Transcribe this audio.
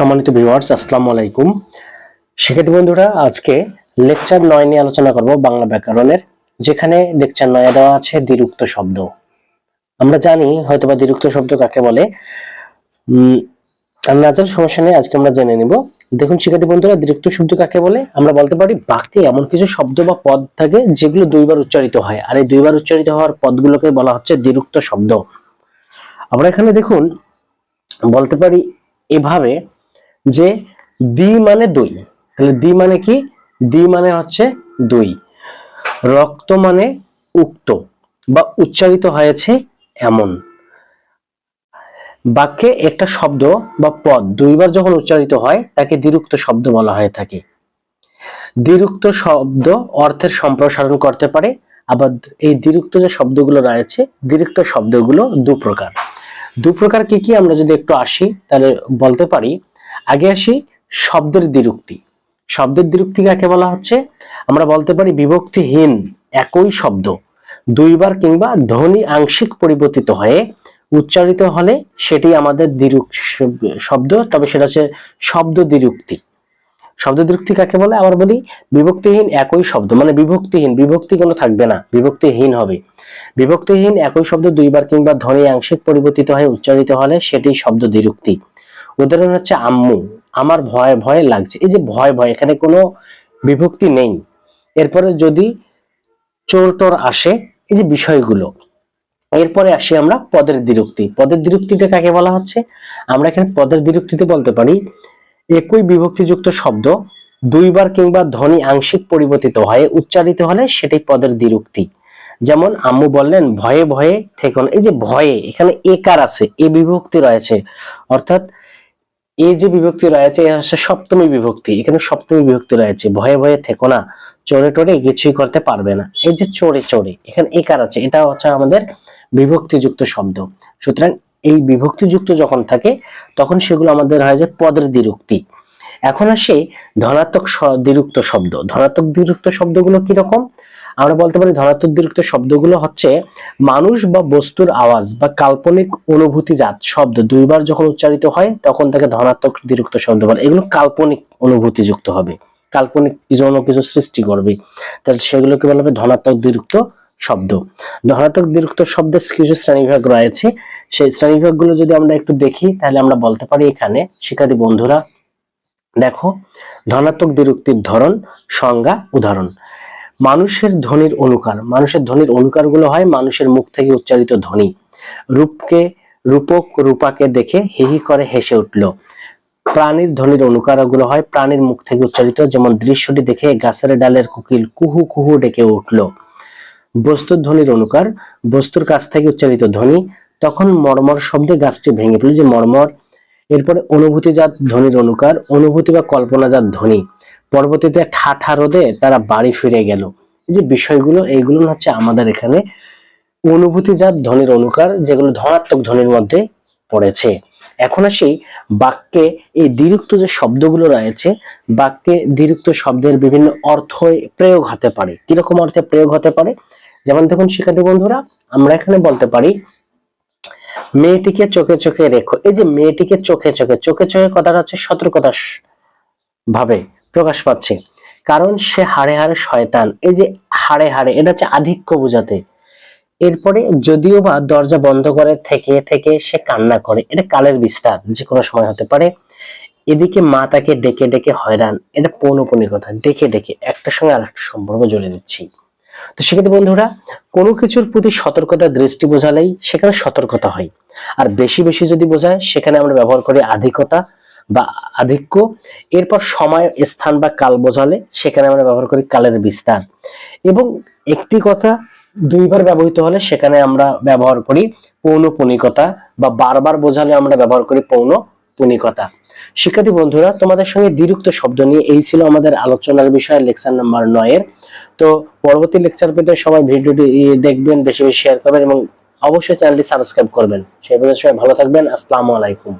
সম্মানিত ভিউয়ার্স আসসালামু আলাইকুম। শিক্ষার্থী বন্ধুরা আজকে লেকচার নয় নিয়ে আলোচনা করব বাংলা ব্যাকরণের যেখানে লেকচার নয়ে দেওয়া আছে দ্বিরুক্ত শব্দ। আমরা জানি হয়তোবা দ্বিরুক্ত শব্দ কাকে বলে। উম, না সমস্যা নেই আজকে আমরা জেনে নিব। দেখুন শিক্ষার্থী বন্ধুরা দ্বিরুক্ত শব্দ কাকে বলে? আমরা বলতে পারি বাক্যে এমন কিছু শব্দ বা পদ থাকে যেগুলো দুইবার উচ্চারিত হয়। আর এই দুইবার উচ্চারিত হওয়ার পদগুলোকে বলা হচ্ছে দ্বিরুক্ত শব্দ। আমরা এখানে দেখুন বলতে পারি এভাবে যে দি মানে দুই। তাহলে দ্বি মানে কি? দ্বি মানে হচ্ছে দুই। রক্ত মানে উক্ত বা উচ্চারিত হয়েছে এমন। বাক্যে একটা শব্দ বা পদ দুইবার যখন উচ্চারিত হয়, তাকে দ্বিরুক্ত শব্দ বলা হয়ে থাকে। দ্বিরুক্ত শব্দ অর্থের সম্প্রসারণ করতে পারে, আবার এই দ্বিরুক্ত যে শব্দগুলো রয়েছে, দ্বিরুক্ত শব্দগুলো দু প্রকার দু প্রকার কি কি আমরা যদি একটু আসি, তাহলে বলতে পারি আগে আসি শব্দের দ্বিরুক্তি। শব্দের দ্বিরুক্তি কাকে বলা হচ্ছে? আমরা বলতে পারি বিভক্তিহীন একই শব্দ। দুইবার কিংবা ধ্বনি আংশিক পরিবর্তিত হয়ে উচ্চারিত হলে সেটি আমাদের দ্বিরুক শব্দ, তবে সেটা হচ্ছে শব্দ দ্বিরুক্তি। শব্দ দ্বিরুক্তি কাকে বলে? আবার বলি বিভক্তিহীন একই শব্দ মানে বিভক্তিহীন, বিভক্তি কোনো থাকবে না, বিভক্তিহীন হবে। বিভক্তিহীন একই শব্দ দুইবার কিংবা ধ্বনি আংশিক পরিবর্তিত হয়ে উচ্চারিত হলে সেটি শব্দ দ্বিরুক্তি। উদাহরণ হচ্ছে আম্মু। আমার ভয় ভয় লাগছে। এই যে ভয় ভয়, এখানে কোনো বিভক্তি নেই। এরপরে যদি চোর টোর আসে, এই যে বিষয়গুলো, এরপরে আসি আমরা পদের দ্বিরুক্তি। পদের দ্বিরুক্তিটা কাকে বলা হচ্ছে? আমরা এখানে পদের দ্বিরুক্তিতে বলতে পারি, একই বিভক্তিযুক্ত শব্দ দুইবার কিংবা ধ্বনি আংশিক পরিবর্তিত হয়ে উচ্চারিত হলে সেটাই পদের দ্বিরুক্তি। যেমন আম্মু বললেন, ভয়ে ভয়ে থেকো এই যে ভয়ে, এখানে একার আছে? এ বিভক্তি রয়েছে। অর্থাৎ এই যে বিভক্তি রয়েছে, এ হচ্ছে সপ্তমী বিভক্তি। এখানে সপ্তমী বিভক্তি রয়েছে। ভয়ে ভয়ে থেকো না। চোরে টোরে কিছুই করতে পারবে না। এই যে চোরে চোরে এখানে একার আছে। এটা হচ্ছে আমাদের বিভক্তিযুক্ত শব্দ। সুতরাং এই বিভক্তিযুক্ত যখন থাকে, তখন সেগুলো আমাদের হয় যে পদের দ্বিরুক্তি। এখন আসে ধনাত্মক দ্বিরুক্ত শব্দ। ধনাত্মক দ্বিরুক্ত শব্দগুলো কীরকম? আমরা বলতে পারি ধনাত্মক শব্দগুলো হচ্ছে মানুষ বা বস্তুর আওয়াজ বা কাল্পনিক অনুভূতিজাত শব্দ। দুইবার যখন উচ্চারিত হয়, তখন তাকে ধনাত্মক দ্বিরুক্ত শব্দ বলে। এগুলো কাল্পনিক অনুভূতিযুক্ত হবে। কাল্পনিক কিছু অন্য কিছু সৃষ্টি করবে। তাহলে সেগুলোকে বলা হবে ধনাত্মক দ্বিরুক্ত শব্দ। ধনাত্মক দ্বিরুক্ত শব্দের কিছু শ্রেণীবিভাগ রয়েছে। সেই শ্রেণীবিভাগগুলো যদি আমরা একটু দেখি, তাহলে আমরা বলতে পারি এখানে, শিক্ষার্থী বন্ধুরা, দেখো ধনাত্মক দ্বিরুক্তির ধরন, সংজ্ঞা, উদাহরণ। মানুষের ধ্বনির অনুকার। মানুষের ধ্বনির অনুকারগুলো হয় মানুষের মুখ থেকে উচ্চারিত ধ্বনি। রূপকে, রূপক, রূপাকে দেখে হিহি করে হেসে উঠল। প্রাণীর ধ্বনির অনুকারগুলো হয় প্রাণীর মুখ থেকে উচ্চারিত, যেমন দৃশ্যটি দেখে গাছের ডালের কোকিল কুহু কুহু ডেকে উঠল। বস্তুর ধ্বনির অনুকার, বস্তুর কাছ থেকে উচ্চারিত ধ্বনি। তখন মর্মর শব্দে গাছটি ভেঙে ফেলে যে মর্মর এরপরে অনুভূতিজাত ধ্বনির অনুকার, অনুভূতি বা কল্পনাজাত ধ্বনি। পরবর্তীতে ঠাঠা রোদে তারা বাড়ি ফিরে গেল। এই যে বিষয়গুলো, এইগুলো হচ্ছে আমাদের এখানে অনুভূতিজাত ধ্বনির অনুকার, যেগুলো ধনাত্মক ধ্বনির মধ্যে পড়েছে। এখন আসি বাক্যে এই দ্বিরুক্ত যে শব্দগুলো রয়েছে, বাক্যে দ্বিরুক্ত শব্দের বিভিন্ন অর্থ প্রয়োগ হতে পারে। কীরকম অর্থে প্রয়োগ হতে পারে? যেমন দেখুন, শিক্ষার্থী বন্ধুরা, আমরা এখানে বলতে পারি মেয়েটিকে চোখে চোখে রেখো। এই যে মেয়েটিকে চোখে চোখে চোখে চোখে কথাটা হচ্ছে সতর্কতা ভাবে প্রকাশ পাচ্ছে। কারণ সে হাড়ে হাড়ে শয়তান। এই যে হাড়ে হাড়ে, এটা হচ্ছে আধিক্য বোঝাতে। এরপরে যদিও বা দরজা বন্ধ করে থেকে থেকে সে কান্না করে, এটা কালের বিস্তার, যে কোনো সময় হতে পারে। এদিকে মা তাকে ডেকে ডেকে হয়রান। এটা পৌনপনি কথা, ডেকে ডেকে। একটা সঙ্গে আর একটা সম্পর্ক জুড়ে দিচ্ছি। তো সেক্ষেত্রে বন্ধুরা, কোনো কিছুর প্রতি সতর্কতার দৃষ্টি বোঝালেই সেখানে সতর্কতা হয়। আর বেশি বেশি যদি বোঝায়, সেখানে আমরা ব্যবহার করি আধিকতা বা আধিক্য। এরপর সময়, স্থান বা কাল বোঝালে সেখানে আমরা ব্যবহার করি কালের বিস্তার। এবং একটি কথা দুইবার ব্যবহৃত হলে সেখানে আমরা ব্যবহার করি পৌনপুনিকতা বা বারবার বোঝালে আমরা ব্যবহার করি পৌনপুনিকতা শিক্ষার্থী বন্ধুরা, তোমাদের সঙ্গে দ্বিরুক্ত শব্দ নিয়ে এই ছিল আমাদের আলোচনার বিষয়, লেকচার নাম্বার নয়ের তো পরবর্তী লেকচার পেতে সবাই ভিডিওটি দেখবেন, বেশি বেশি শেয়ার করবেন এবং অবশ্যই চ্যানেলটি সাবস্ক্রাইব করবেন। সেই পর্যন্ত সবাই ভালো থাকবেন। আসসালামু আলাইকুম।